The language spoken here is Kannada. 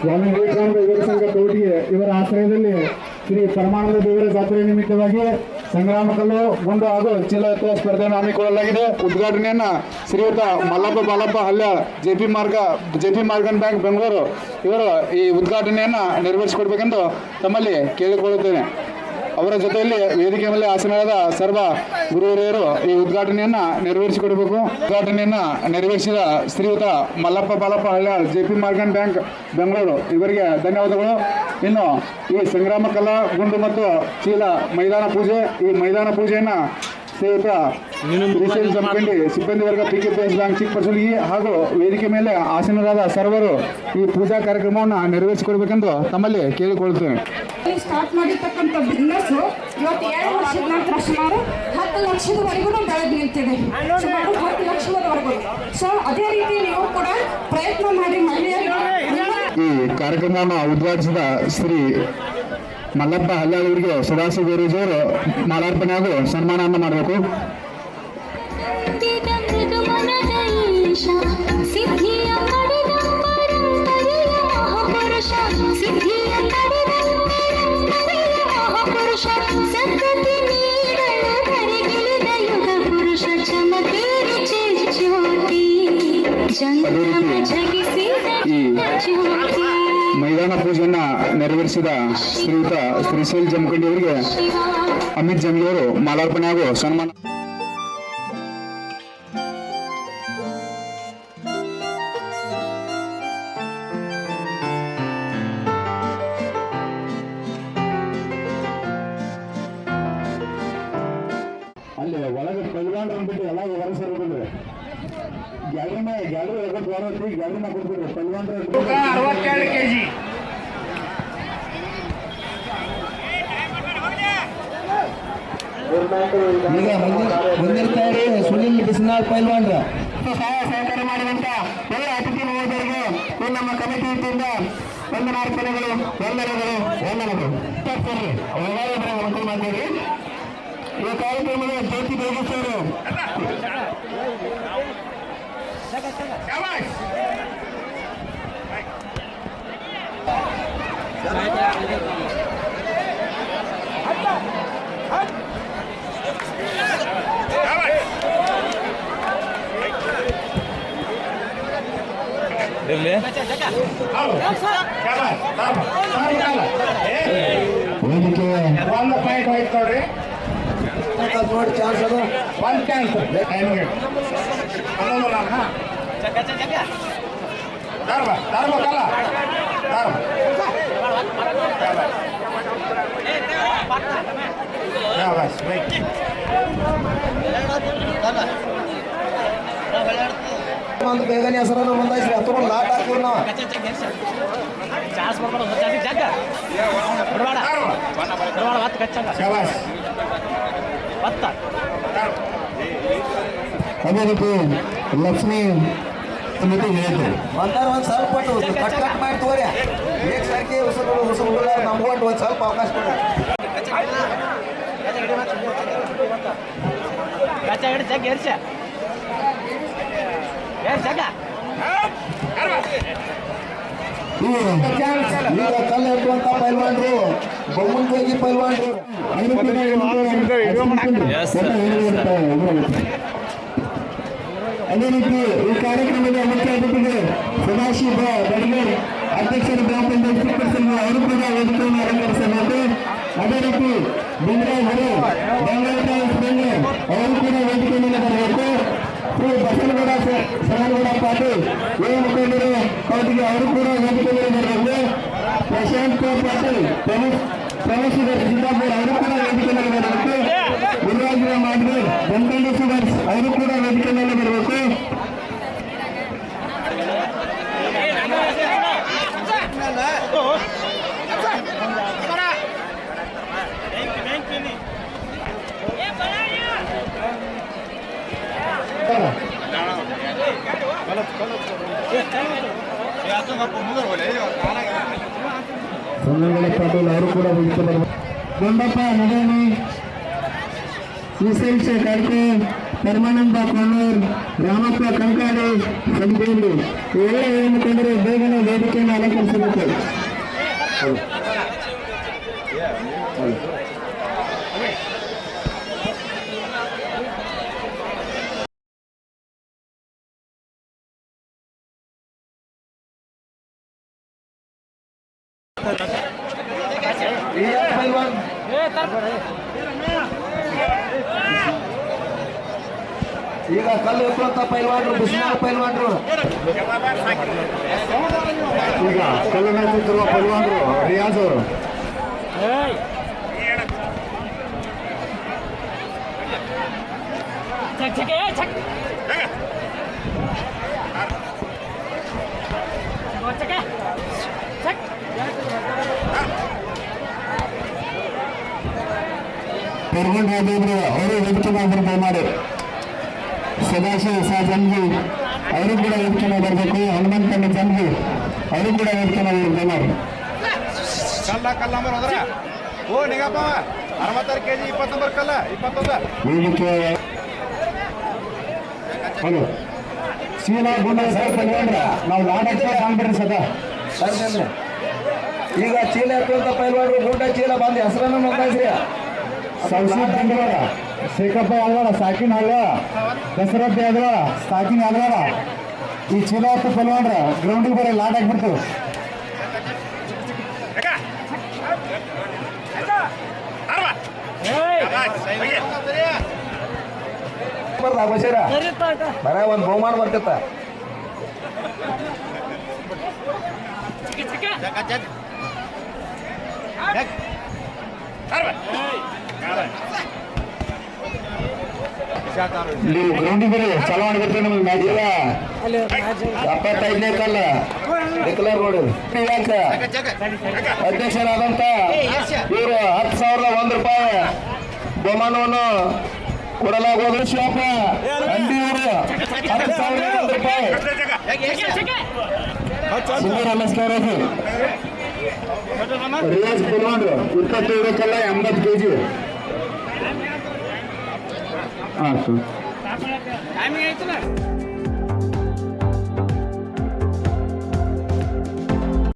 ಸ್ವಾಮಿ ವಿವೇಕಾನಂದ ಯುವಕ ಸಂಘ ಕೌಟಿಗೆ ಇವರ ಆಶ್ರಯದಲ್ಲಿ ಶ್ರೀ ಪರಮಾನಂದ ದೇವರ ಜಾತ್ರೆ ನಿಮಿತ್ತವಾಗಿ ಸಂಗ್ರಾಮ ಕಲ್ಲು ಗುಂಡು ಹಾಗೂ ಚೀಲ ಸ್ಪರ್ಧೆಯನ್ನು ಹಮ್ಮಿಕೊಳ್ಳಲಾಗಿದೆ. ಉದ್ಘಾಟನೆಯನ್ನ ಶ್ರೀಯುತ ಮಲ್ಲಪ್ಪ ಬಾಲಪ್ಪ ಹಲ್ಯ ಜೆ ಪಿ ಮಾರ್ಗ, J P Morgan bank Bengaluru ಇವರು ಈ ಉದ್ಘಾಟನೆಯನ್ನ ನೆರವೇರಿಸಿಕೊಡ್ಬೇಕೆಂದು ತಮ್ಮಲ್ಲಿ ಕೇಳಿಕೊಳ್ಳುತ್ತೇನೆ. ಅವರ ಜೊತೆಯಲ್ಲಿ ವೇದಿಕೆ ಮೇಲೆ ಆಸನಾದ ಸರ್ವ ಗುರುಹಿರಿಯರು ಈ ಉದ್ಘಾಟನೆಯನ್ನ ನೆರವೇರಿಸಿಕೊಡಬೇಕು. ಉದ್ಘಾಟನೆಯನ್ನ ನೆರವೇರಿಸಿದ ಶ್ರೀಯುತ Mallappa Balappa Haliyal, J P Morgan bank Bengaluru. ಇವರಿಗೆ ಧನ್ಯವಾದಗಳು. ಇನ್ನು ಈ ಸಂಗ್ರಾಮ ಕಲಾ ಗುಂಡು ಮತ್ತು ಚೀಲ ಮೈದಾನ ಪೂಜೆ, ಈ ಮೈದಾನ ಪೂಜೆಯನ್ನ ಶ್ರೀಶೈಲ ಜಮಖಂಡಿ ಸಿಬ್ಬಂದಿ ವರ್ಗ P K P S bank Chikkapasalagi ಹಾಗೂ ವೇದಿಕೆ ಮೇಲೆ ಆಸೀನರಾದ ಸರ್ವರು ಈ ಪೂಜಾ ಕಾರ್ಯಕ್ರಮವನ್ನು ನೆರವೇರಿಸಿಕೊಡ್ಬೇಕೆಂದು ತಮ್ಮಲ್ಲಿ ಕೇಳಿಕೊಳ್ಳುತ್ತೇನೆ. ಸ್ಟಾರ್ಟ್ ಮಾಡಿರ್ತಕ್ಕಂಥ ಬಿಸ್ನೆಸ್ ಇವತ್ತು ಎರಡು ವರ್ಷದ ನಂತರ ಸುಮಾರು ಹತ್ತು ಲಕ್ಷದವರೆಗೂ ಬೆಳೆದು ನಿಂತಿದೆ ಸುಮಾರು ಹತ್ತು ಲಕ್ಷದವರೆಗೂ. ಸೊ ಅದೇ ರೀತಿ ನೀವು ಕೂಡ ಪ್ರಯತ್ನ ಮಾಡಿ ಮಹಿಳೆಯರು ಈ ಕಾರ್ಯಕ್ರಮವನ್ನು ಉದ್ಘಾಟಿಸಿದ ಶ್ರೀ ಮಲ್ಲಪ್ಪ ಹಲ್ಯಾಳ್ ಅವರಿಗೆ ಸುಭಾಷ್ ಗುರೂಜಿಯವರು ಮಾಲಾರ್ಪಣೆ ಹಾಗೂ ಸನ್ಮಾನವನ್ನು ಮಾಡಬೇಕು ಸಿದ್ಧಿಯ ಪಡೆದ ಪರಂಪರೆಯ ಮಹಾಪುರುಷ ಸಿದ್ಧಿಯ ಪಡೆದ ಪರಂಪರೆಯ ಮಹಾಪುರುಷ ಸದ್ಗತಿ ನೀಡಲು ಕರೆಗಿಳಿದ ಯುಗ ಪುರುಷ ಚಮಕೇರಿ ಜ್ಯೋತಿ ಜಂಗಮ ಜಗಿಸಿದ ಈ ಜ್ಯೋತಿ ಮೈದಾನ ಪೂಜೆಯನ್ನ ನೆರವೇರಿಸಿದ ಶ್ರೀಯುತ ಶ್ರೀಶೈಲ್ ಜಮಖಂಡಿ ಅವರಿಗೆ ಅಮಿತ್ ಜಂಗಿ ಅವರು ಮಾಲಾರ್ಪಣೆ ಹಾಗೂ ಸನ್ಮಾನ. ಅಲ್ಲಿ ಒಳಗೆ ಪೈಲ್ವಾನ್ರು ಅಂದ್ಬಿಟ್ಟು ಎಲ್ಲ ಹೊರ ಸೇರ್ಬಿಟ್ರೆ. ಗ್ಯಾಲರಿ ಕೆ ಜಿ ಈಗ ಬಂದಿರ್ತಾರೆ ಸುನಿಲ್ ಬಿಸ್ನಾಳ್ ಪೈಲ್ವಾನ್ರ. ಸಹಾಯ ಸಹಕಾರ ಮಾಡಿದಂತ ಎಲ್ಲ ಅತಿಥಿ ಮಹೋದಯರಿಗೆ ನಮ್ಮ ಕಮಿಟಿ ವತಿಯಿಂದ ವಂದನಾರ್ಪಣೆಗಳು ವಂದನೆಗಳು ವಂದನೆಗಳು. ಅನುಕೂಲ ಮಾಡಿರಿ ಈ ಕಾರ್ಯಕ್ರಮದ ಜ್ಯೋತಿ ಬೆಳಗಿಸೋರು ಶಾಬಾಷ್ ವೇದಿಕೆ ಒಂದು ಪಾಯಿಂಟ್ ಹೋಯ್ತು ನೋಡ್ರಿ ನೋಡಿ ಚಾನ್ಸ್ ಅದು ಒಂದು ಚಾನ್ಸ್ ರೈಟ್ ಒಂದು ಬೇಗನೆ ಹೆಸರನ್ನು ಮುಂದಾಯಿಸ್ರಿ ಹತ್ತು ಲಾಟ್ ಹಾಕ್ತೀವಿ ನಾವು ಶಾಬಾಷ್ ಅದೇ ರೀತಿ ಲಕ್ಷ್ಮಿ ಸಮಿತಿ ಹೇಳಿದ್ರು ಒಂದಾರ ಒಂದು ಸ್ವಲ್ಪ ಕೊಟ್ಟು ಕಟ್ ಕಟ್ ಮಾಡಿ ತೋರಿ ಏಕ್ ಸರ್ಕಿ ಉಸುರು ಉಸುರು ನಮ್ಗೊಂಡು ಒಂದು ಸ್ವಲ್ಪ ಅವಕಾಶ ಕೊಡಿ ಈಗ ಕಲ್ಲು ಎತ್ತುವಂತ ಪೈಲ್ವಾನ್ರು ಬೊಮ್ಮನ್ಗೋಗಿ ಪೈಲ್ವಾನ್ರು ಅದೇ ರೀತಿ ಈ ಕಾರ್ಯಕ್ರಮದ ಮುಖ್ಯ ಅತಿಥಿಗಳು ಸದಾಶಿವ ಬಡಗೇರ್ ಅಧ್ಯಕ್ಷರು ಗ್ರಾಮ ಪಂಚಾಯತ್ ಚಿಕ್ಕಪಡಿಸಲು ಅವರು ಕೂಡ ವೇದಿಕೆಯನ್ನು ಅಲಂಕರಿಸಬೇಕು ಅದೇ ರೀತಿ ಅವರು ಬೆಂಗಳೂರು ಅವರು ಕೂಡ ವೇದಿಕೆ ಮೇಲೆ ಬರಬೇಕು ಶ್ರೀ ಬಸವನಗೌಡ ಸದಾನಗೌಡ ಪಾಟೀಲ್ ಯುವ ಮುಖಂಡರು ಅವರಿಗೆ ಅವರು ಕೂಡ ವೇದಿಕೆ ಮೇಲೆ ಬರಬೇಕು ಪ್ರಶಾಂತ್ ಪಾಟೀಲ್ ಪ್ರಮುಖ ಪ್ರವಾಸಿಗರ ಸಿದ್ದಾಪುರ ಅವರು ಕೂಡ ವೇದಿಕೆ ಮೇಲೆ ಬರಬೇಕು ಗುರುರಾಜರಾವ್ ಮಾಡ್ಗರ್ ಬೆಂಕಂಡ ಸುಗರ್ಸ್ ಅವರು ಕೂಡ ವೇದಿಕೆ ಮೇಲೆ ಬರಬೇಕು ಸೊನ್ನಂಗಲ ಪಾಟೀಲ್ ಅವರು ಕೂಡ ವೇದಿಕೆ ಬರಬೇಕು ಗೊಂಡಪ್ಪ ನಡೇನಿ ಶ್ರೀಶೈಲ್ ಕಾರ್ಯಕ್ರಮ ಪರಮಾನಂದ ಕೊಳ್ಳೂರ್ ರಾಮಪ್ಪ ಕಂಕಾಡಿ ಸಂದೇಂದು ಇವೆಲ್ಲ ಏನು ಕಂಡರೆ ಬೇಗನೆ ವೇದಿಕೆಯನ್ನು ಅಲಂಕರಿಸಬೇಕು ಈಗ ಪೈಲ್ವಾನ್ ಈಗ ಕಲ್ಲು ಎತ್ತುವಂತ ಪೈಲ್ವಾನ್ರು ಬಿಸಿಮಾರ ಪೈಲ್ವಾನ್ರು. ಈಗ ಕಲ್ಲು ನಾಚುತ್ತಿರುವ ಪಲ್ವಾನ್ರು ರಿಯಾಜ್ ಅವರು. ಪೆರ್ಗೊಂಡ್ ಹೋಗಿದ್ರು ಅವರು ವೇದಿಕೆ ಬರಬೇಕು ಮಾಡಿ. ಸದಾಶಿವ ಜನ್ಗಿ ಅವರು ಕೂಡ ವೇದಿಕೆ ಬರಬೇಕು. ಹನುಮಂತನ ಜನ್ಜಿ ಅವರು ಕೂಡ ವೇದಿಕೆ ಬರಬೇಕು ಮಾಡಿ. ಕಲ್ಲ ಕಲ್ಲ ನಂಬರ್ ಹೋದ್ರ ಓ ನಿಗಪ್ಪ. ಅರವತ್ತಾರು ಕೆಜಿ ಇಪ್ಪತ್ತು ನಂಬರ್ ಕಲ್ಲ ಇಪ್ಪತ್ತೊಂದು. ಹಲೋ. ಶೀಲಾ ಗುಂಡ ಸರ್ ಪಲ್ವಾನ್ರ ನಾವು ನಾಟಕ ಕಾಣ್ಬಿಡ್ರಿ ಸದಾ. ಈಗ ಚೀಲ ಎತ್ತುವಂತ ಪೈಲ್ವಾಡು ಗೂಟ ಚೀಲ ಬಂದು ಹೆಸರನ್ನು ನೋಂದಾಯಿಸ್ರಿ ಸಂಸದ್ ಬಂಡವಾಳ ಶೇಖಪ್ಪ ಯಾದವಾಡ ಸಾಕಿನ ಆಗಲ್ಲ ದಸರಥ್ ಯಾದವಾಳ ಸಾಕಿನ ಯಾದವಾಳ ಈ ಚೀಲ ಪಲ್ವಾಡ್ರ ಗ್ರೌಂಡಿಗೆ ಬರೀ ಲಾಟ್ ಹಾಕ್ಬಿಡ್ತು. ಬಸೀರ ಬರ ಒಂದು ಬಹುಮಾನ ಬರ್ತಿತ್ತ ಇಲ್ಲಿ ಗ್ರೌಂಡಿಗೆ ಬರೀ ಚಲೋ ಮಾಡ್ಬಿಡ್ತೀವಿ ನಮ್ಗೆ ಮ್ಯಾಚ್ ಇಲ್ಲ ಎಪ್ಪತ್ತೈದನೇ ಕಲ್ಲ. ಡಿಕ್ಲೇರ್ ನೋಡಿ. ಅಂತ ಅಧ್ಯಕ್ಷರಾದಂತ ಇವರು ಹತ್ತು ಸಾವಿರದ ಒಂದು ರೂಪಾಯಿ ಬಹುಮಾನವನ್ನು ಕೊಡಲಾಗುವುದು. ಶಿವಪ್ಪ ಅಂಡಿಯವರು ಹತ್ತು ಸಾವಿರದ ಒಂದು ರೂಪಾಯಿ. ಸುಂದರ ನಮಸ್ಕಾರ ರಿಯಾಜ್ ಪಲ್ವಾನ್ರು ಇಪ್ಪತ್ತೇಳು ಕಲ್ಲ ಎಂಬತ್ತು ಕೆ ಜಿ ಹಾಂ ಸರ್